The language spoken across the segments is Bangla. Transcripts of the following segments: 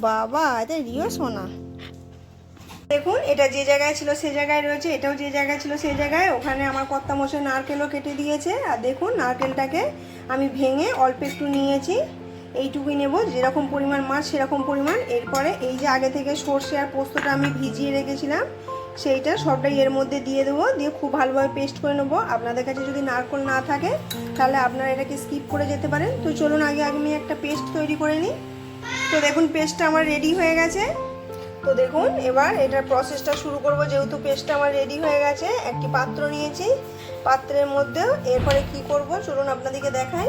বাবা, এটা রিও সোনা। দেখুন, এটা যে জায়গায় ছিল সে জায়গায় রয়েছে, এটাও যে জায়গায় ছিল সে জায়গায়। ওখানে আমার কর্তা মশাই নারকেলও কেটে দিয়েছে। আর দেখুন, নারকেলটাকে আমি ভেঙে অল্প একটু নিয়েছি। এইটুকুই নেব, যেরকম পরিমাণ মাছ, সেরকম পরিমাণ। এরপরে এই যে আগে থেকে সর্ষে আর পোস্তটা আমি ভিজিয়ে রেখেছিলাম, সেইটা সবটাই এর মধ্যে দিয়ে দেবো। দিয়ে খুব ভালোভাবে পেস্ট করে নেব। আপনাদের কাছে যদি নারকল না থাকে, তাহলে আপনারা এটাকে স্কিপ করে যেতে পারেন। তো চলুন, আগে আমি একটা পেস্ট তৈরি করে নিই। তো দেখুন, পেস্টটা আমার রেডি হয়ে গেছে। তো দেখুন, এবার এটার প্রসেসটা শুরু করব। যেহেতু পেস্টটা আমার রেডি হয়ে গেছে, একটি পাত্র নিয়েছি। পাত্রের মধ্যে এরপরে কি করব, চলুন আপনাদেরকে দেখাই।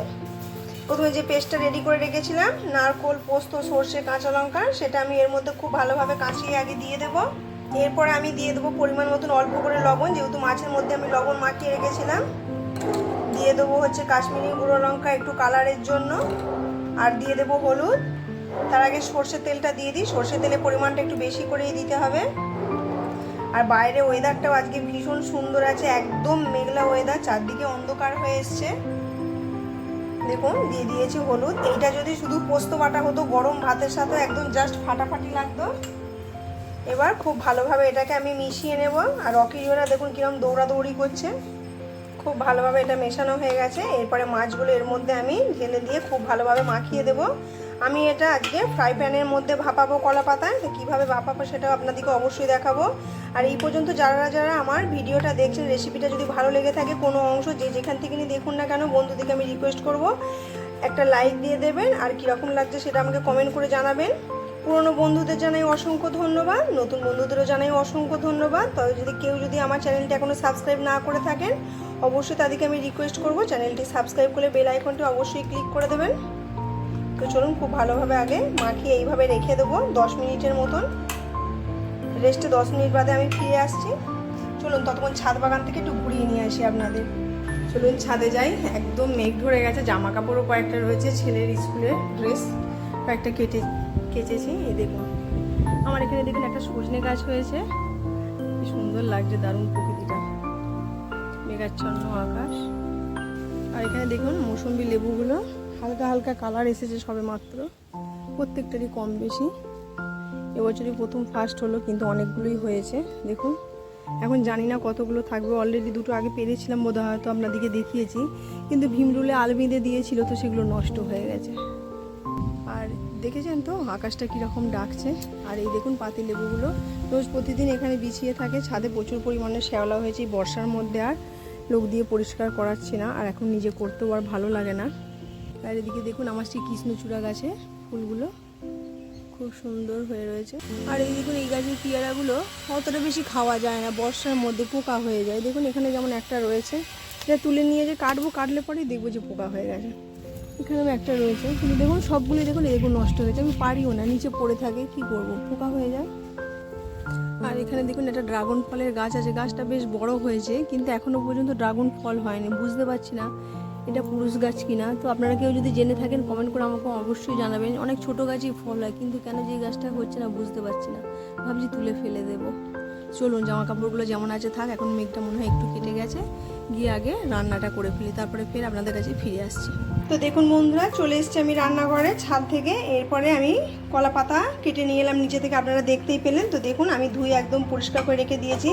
প্রথমে যে পেস্টটা রেডি করে রেখেছিলাম, নারকোল, পোস্ত, সর্ষে, কাঁচা লঙ্কা, সেটা আমি এর মধ্যে খুব ভালোভাবে কাঁচিয়ে আগে দিয়ে দেব। এরপরে আমি দিয়ে দেবো পরিমাণ মতন অল্প করে লবণ, যেহেতু মাছের মধ্যে আমি লবণ মাখিয়ে রেখেছিলাম। দিয়ে দেবো হচ্ছে কাশ্মীরি গুঁড়ো লঙ্কা একটু কালারের জন্য। আর দিয়ে দেবো হলুদ। তার আগে সর্ষের তেলটা দিয়ে দিই। সর্ষের তেলের পরিমাণটা একটু বেশি করেই দিতে হবে। আর বাইরে ওয়েদারটাও আজকে ভীষণ সুন্দর আছে, একদম মেঘলা ওয়েদার চারদিকে অন্ধকার হয়ে এসছে। দেখুন, দিয়ে দিয়েছি হলুদ। এইটা যদি শুধু পোস্ত বাটা হতো, গরম ভাতের সাথে একদম জাস্ট ফাটাফাটি লাগতো। এবার খুব ভালোভাবে এটাকে আমি মিশিয়ে নেব। আর রকি জোড়া দেখুন কীরকম দৌড়াদৌড়ি করছে। খুব ভালোভাবে এটা মেশানো হয়ে গেছে। এরপরে মাছগুলো এর মধ্যে আমি ঢেলে দিয়ে খুব ভালোভাবে মাখিয়ে দেব। আমি এটা আজকে ফ্রাই প্যানের মধ্যে ভাপাবো কলা পাতায় তো কীভাবে ভাপাবো সেটাও আপনাদেরকে অবশ্যই দেখাবো। আর এই পর্যন্ত যারা যারা আমার ভিডিওটা দেখছেন রেসিপিটা যদি ভালো লেগে থাকে কোনো অংশ, যে যেখান থেকে নিয়ে দেখুন না কেন, বন্ধুদেরকে আমি রিকোয়েস্ট করব। একটা লাইক দিয়ে দেবেন, আর কীরকম লাগছে সেটা আমাকে কমেন্ট করে জানাবেন। পুরনো বন্ধুদের জানাই অসংখ্য ধন্যবাদ, নতুন বন্ধুদেরও জানাই অসংখ্য ধন্যবাদ। তবে যদি কেউ যদি আমার চ্যানেলটি এখনও সাবস্ক্রাইব না করে থাকেন, অবশ্যই তাদেরকে আমি রিকোয়েস্ট করব। চ্যানেলটি সাবস্ক্রাইব করে বেল আইকনটি অবশ্যই ক্লিক করে দেবেন। তো চলুন খুব ভালোভাবে আগে মাখিয়ে এইভাবে রেখে দেবো দশ মিনিটের মতন। রেস্টে দশ মিনিট বাদে আমি ফিরে আসছি। চলুন ততক্ষণ ছাদ বাগান থেকে একটু ঘুরিয়ে নিয়ে আসি আপনাদের। চলুন ছাদে যাই, একদম মেঘ ধরে গেছে জামা কাপড়ও কয়েকটা রয়েছে, ছেলের স্কুলের ড্রেস কয়েকটা কেটে, কেচেছি, এই দেখুন। আমার এখানে দেখুন একটা সজনে গাছ হয়েছে, কি সুন্দর লাগছে, দারুণ প্রকৃতিটা। মেঘাচ্ছন্ন আকাশ। আর এখানে দেখুন মৌসুম্বি লেবুগুলো। হালকা হালকা কালার এসেছে সবে মাত্র। প্রত্যেকটারই কম বেশি। এবছরই প্রথম ফার্স্ট হলো, কিন্তু অনেকগুলোই হয়েছে, দেখুন। এখন জানি না কতগুলো থাকবে। অলরেডি দুটো আগে পেরেছিলাম বোধ হয়তো আপনাদেরকে দেখিয়েছি। কিন্তু ভীমরুলে আল বেঁধে দিয়েছিল, তো সেগুলো নষ্ট হয়ে গেছে। আর দেখেছেন তো আকাশটা কীরকম ডাকছে? আর এই দেখুন পাতি লেবুগুলো। রোজ প্রতিদিন এখানে বিছিয়ে থাকে, ছাদে প্রচুর পরিমাণে শ্যাওলা হয়েছে বর্ষার মধ্যে আর লোক দিয়ে পরিষ্কার করাচ্ছি না, আর এখন নিজে করতেও আর ভালো লাগে না। আর এদিকে দেখুন আমার সেই কৃষ্ণচূড়া গাছে ফুলগুলো খুব সুন্দর হয়ে রয়েছে। আর এই দেখুন, এই গাছের পেয়ারাগুলো অতটা বেশি খাওয়া যায় না, বর্ষার মধ্যে পোকা হয়ে যায়। দেখুন, এখানে যেমন একটা রয়েছে, এটা তুলে নিয়ে যে কাটবো, কাটলে পরেই দেখব যে পোকা হয়ে গেছে। এখানেও একটা রয়েছে, কিন্তু দেখুন সবগুলি দেখুন এগুলো নষ্ট হয়েছে। আমি পারিও না, নিচে পড়ে থাকে, কি করব? পোকা হয়ে যায়। আর এখানে দেখুন, একটা ড্রাগন ফলের গাছ আছে। গাছটা বেশ বড় হয়েছে, কিন্তু এখনও পর্যন্ত ড্রাগন ফল হয়নি, বুঝতে পারছি না এটা পুরুষ গাছ কিনা? তো আপনারা কেউ যদি জেনে থাকেন কমেন্ট করে আমাকে অবশ্যই জানাবেন। অনেক ছোট গাছই ফল হয়, কিন্তু কেন যে গাছটা হচ্ছে না বুঝতে পারছি না। ভাবছি তুলে ফেলে দেব। চলুন জামা কাপড়গুলো যেমন আছে থাক, এখন মেঘটা মনে হয় একটু কেটে গেছে। গিয়ে আগে রান্নাটা করে ফেলি, তারপরে ফের আপনাদের কাছে ফিরে আসছি। তো দেখুন বন্ধুরা, চলে এসেছি আমি রান্নাঘরে ছাদ থেকে। এরপরে আমি কলা পাতা কেটে নিয়ে এলাম, নিচে থেকে আপনারা দেখতেই পেলেন। তো দেখুন, আমি ধুয়ে একদম পরিষ্কার করে রেখে দিয়েছি।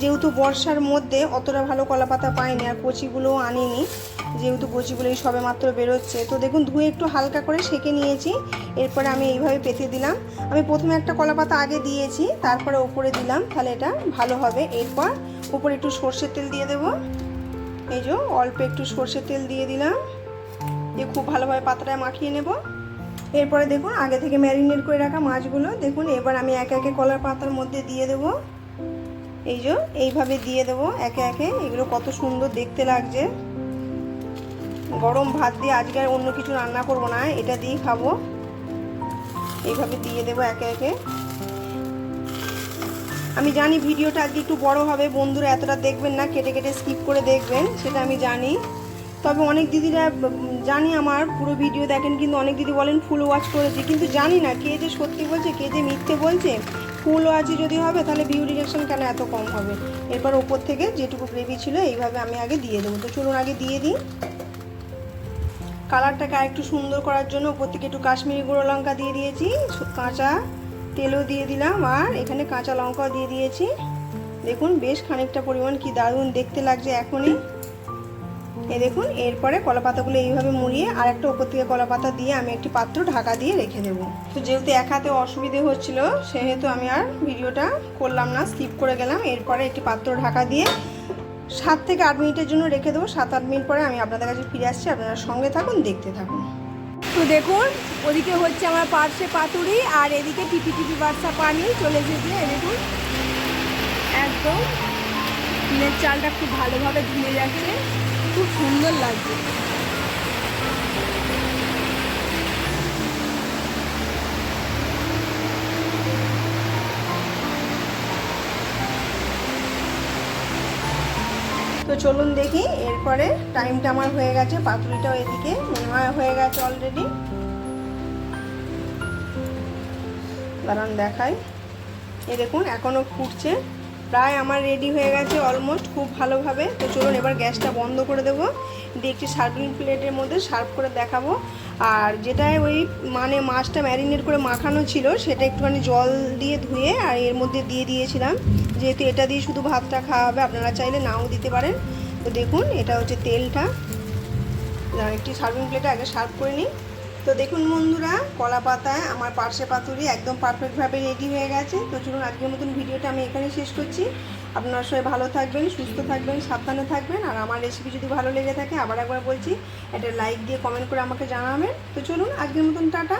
যেহেতু বর্ষার মধ্যে অতটা ভালো কলা পাতা পাইনি, আর কচিগুলোও আনিনি, যেহেতু কচিগুলো এই সবে মাত্র বেরোচ্ছে। তো দেখুন, ধুয়ে একটু হালকা করে সেঁকে নিয়েছি। এরপরে আমি এইভাবে পেতে দিলাম। আমি প্রথমে একটা কলা পাতা আগে দিয়েছি, তারপরে ওপরে দিলাম, তাহলে এটা ভালো হবে। এরপর উপরে একটু সর্ষের তেল দিয়ে দেবো। এই যে অল্প একটু সর্ষের তেল দিয়ে দিলাম। দিয়ে খুব ভালোভাবে পাতাটায় মাখিয়ে নেব। এরপরে দেখুন, আগে থেকে ম্যারিনেট করে রাখা মাছগুলো। দেখুন, এবার আমি একে একে কলার পাতার মধ্যে দিয়ে দেব। এই যে, এইভাবে দিয়ে দেবো একে একে। এগুলো কত সুন্দর দেখতে লাগছে। গরম ভাত দিয়ে আজকে আর অন্য কিছু রান্না করব না, এটা দিয়ে খাব। এইভাবে দিয়ে দেবো একে একে। আমি জানি ভিডিওটা আজকে একটু বড় হবে, বন্ধুরা এতটা দেখবেন না, কেটে কেটে স্কিপ করে দেখবেন, সেটা আমি জানি। তবে অনেক দিদিরা জানি আমার পুরো ভিডিও দেখেন, কিন্তু অনেক দিদি বলেন ফুল ওয়াচ করেছি, কিন্তু জানি না কে যে সত্যি বলছে, কে যে মিথ্যে বলছে, ফুল ওয়াচই যদি হবে তাহলে ভিউ রিজেকশন কেন এত কম হবে? এরপর ওপর থেকে যেটুকু গ্রেভি ছিল, এইভাবে আমি আগে দিয়ে দেবো। তো চলুন আগে দিয়ে দিই। কালারটাকে আরেকটু সুন্দর করার জন্য ওপর থেকে একটু কাশ্মীরি গুঁড়ো লঙ্কা দিয়ে দিয়েছি কাঁচা তেলও দিয়ে দিলাম, আর এখানে কাঁচা লঙ্কাও দিয়ে দিয়েছি। দেখুন, বেশ খানিকটা পরিমাণ কি দারুণ, দেখতে লাগছে এখনই। এ দেখুন, এরপরে কলা পাতাগুলো এইভাবে মুড়িয়ে আর একটা উপর থেকে কলা পাতা দিয়ে আমি একটি পাত্র ঢাকা দিয়ে রেখে দেবো। তো যেহেতু এক হাতে অসুবিধে হচ্ছিল, সেহেতু আমি আর ভিডিওটা করলাম না স্কিপ করে গেলাম। এরপরে একটি পাত্র ঢাকা দিয়ে সাত থেকে আট মিনিটের জন্য রেখে দেবো। সাত আট মিনিট পরে আমি আপনাদের কাছে ফিরে আসছি, আপনারা সঙ্গে থাকুন, দেখতে থাকুন। তো দেখুন, ওদিকে হচ্ছে আমার পার্শ্বে পাতুরি, আর এদিকে টিপি টিপি বাচ্চা পানি চলে এসেছে দেখুন। একদম চালটা খুব ভালোভাবে ধুয়ে যাচ্ছে খুব সুন্দর লাগছে। তো চলুন দেখি, এরপরে টাইমটা আমার হয়ে গেছে, পাতুরিটাও এদিকে মনে হয় হয়ে গেছে অলরেডি দাঁড়ান দেখাই। এ দেখুন এখনও ফুটছে। প্রায় আমার রেডি হয়ে গেছে অলমোস্ট খুব ভালোভাবে। তো চলুন এবার গ্যাসটা বন্ধ করে দেবো। দিয়ে একটি সার্ভিং প্লেটের মধ্যে সার্ভ করে দেখাবো। আর যেটায় ওই মানে মাছটা ম্যারিনেট করে মাখানো ছিল, সেটা একটুখানি জল দিয়ে ধুয়ে আর এর মধ্যে দিয়ে দিয়েছিলাম। যেহেতু এটা দিয়ে শুধু ভাতটা খাওয়া হবে আপনারা চাইলে নাও দিতে পারেন। তো দেখুন, এটা হচ্ছে তেলটা। একটি সার্ভিং প্লেটে আগে সার্ভ করে নিই। তো দেখুন বন্ধুরা, কলা পাতায় আমার পার্শে পাতুরি একদম পারফেক্টভাবে রেডি হয়ে গেছে। তো চলুন আজকের মতন ভিডিওটা আমি এখানে শেষ করছি। আপনারা সবাই ভালো থাকবেন, সুস্থ থাকবেন, সাবধানে থাকবেন। আর আমার রেসিপি যদি ভালো লেগে থাকে, আবার একবার বলছি, একটা লাইক দিয়ে কমেন্ট করে আমাকে জানাবেন। তো চলুন আজকের মতন টাটা।